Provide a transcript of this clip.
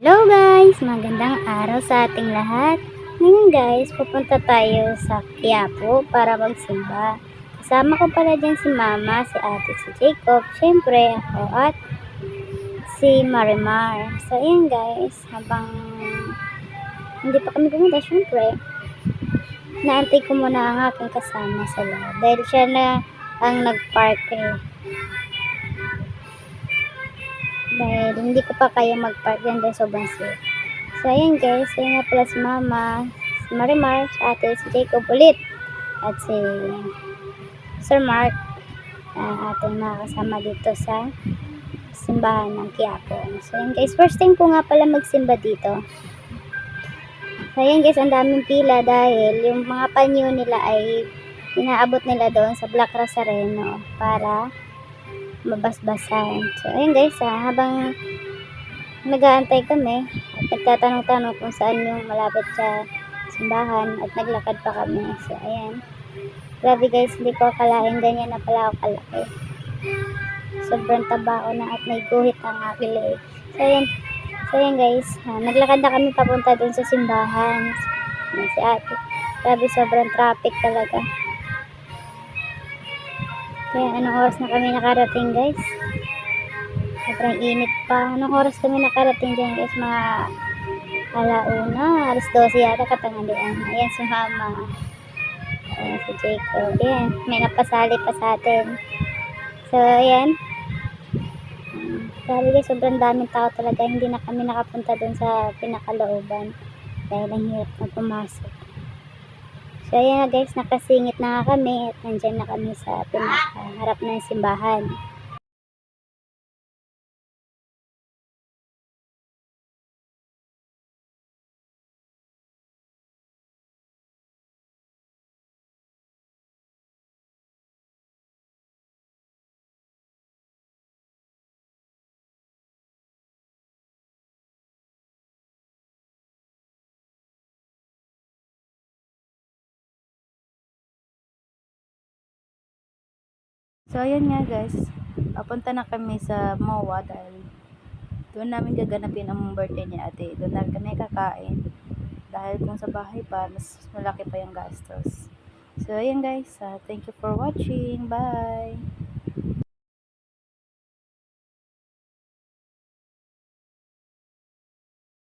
Hello guys! Magandang araw sa ating lahat. Ngayon guys, pupunta tayo sa Quiapo para magsimba. Kasama ko pala dyan si Mama, si Ate, si Jacob, syempre ako at si Marimar. So ayan guys, habang hindi pa kami pumunta, syempre, naantay ko muna ang aking kasama sa loob. Dahil siya na ang nag-park eh. Dahil hindi ko pa kaya mag-park yan dahil sobrang safe. So, ayan guys, ayun nga pala si Mama, si Marimar, si Ate, si Jacob ulit, at si Sir Mark, ang ating mga kasama dito sa simbahan ng Quiapo. So, ayan guys, first time ko nga pala magsimba dito. So, ayan guys, ang daming pila dahil yung mga panyo nila ay inaabot nila doon sa Black Rosareno para mabasbasan. So, ayun guys, ah, habang nag-aantay kami at nagtatanong-tanong kung saan yung malapit sa simbahan at naglakad pa kami. So, ayan. Grabe guys, hindi ko akalain ganyan na pala ako kalaki. Sobrang taba ko na at may guhit ang aking leeg. So, ayan. So, ayan guys, ah, naglakad na kami papunta dun sa simbahan. Ayan, si ate. Grabe, sobrang traffic talaga. Kaya anong oras na kami nakarating guys? Sobrang init pa. Anong oras kami nakarating dyan guys? Mga alauna, alas 12 yata katanghalian. Ayan si mama. Ayan si Jacob. Ayan, may napasali pa sa atin. So, ayan. Sabi guys, sobrang daming tao talaga. Hindi na kami nakapunta dun sa pinakalooban. Dahil ang hirap na pumasok. So, ayan na guys, nakasingit na kami at nandyan na kami sa pinakaharap ng simbahan. So, ayun nga guys. Papunta na kami sa MOA dahil doon namin gaganapin ang birthday ni ate. Doon na kami kakain. Dahil kung sa bahay pa, mas malaki pa yung gastos. So, ayun guys. ah, thank you for watching. Bye!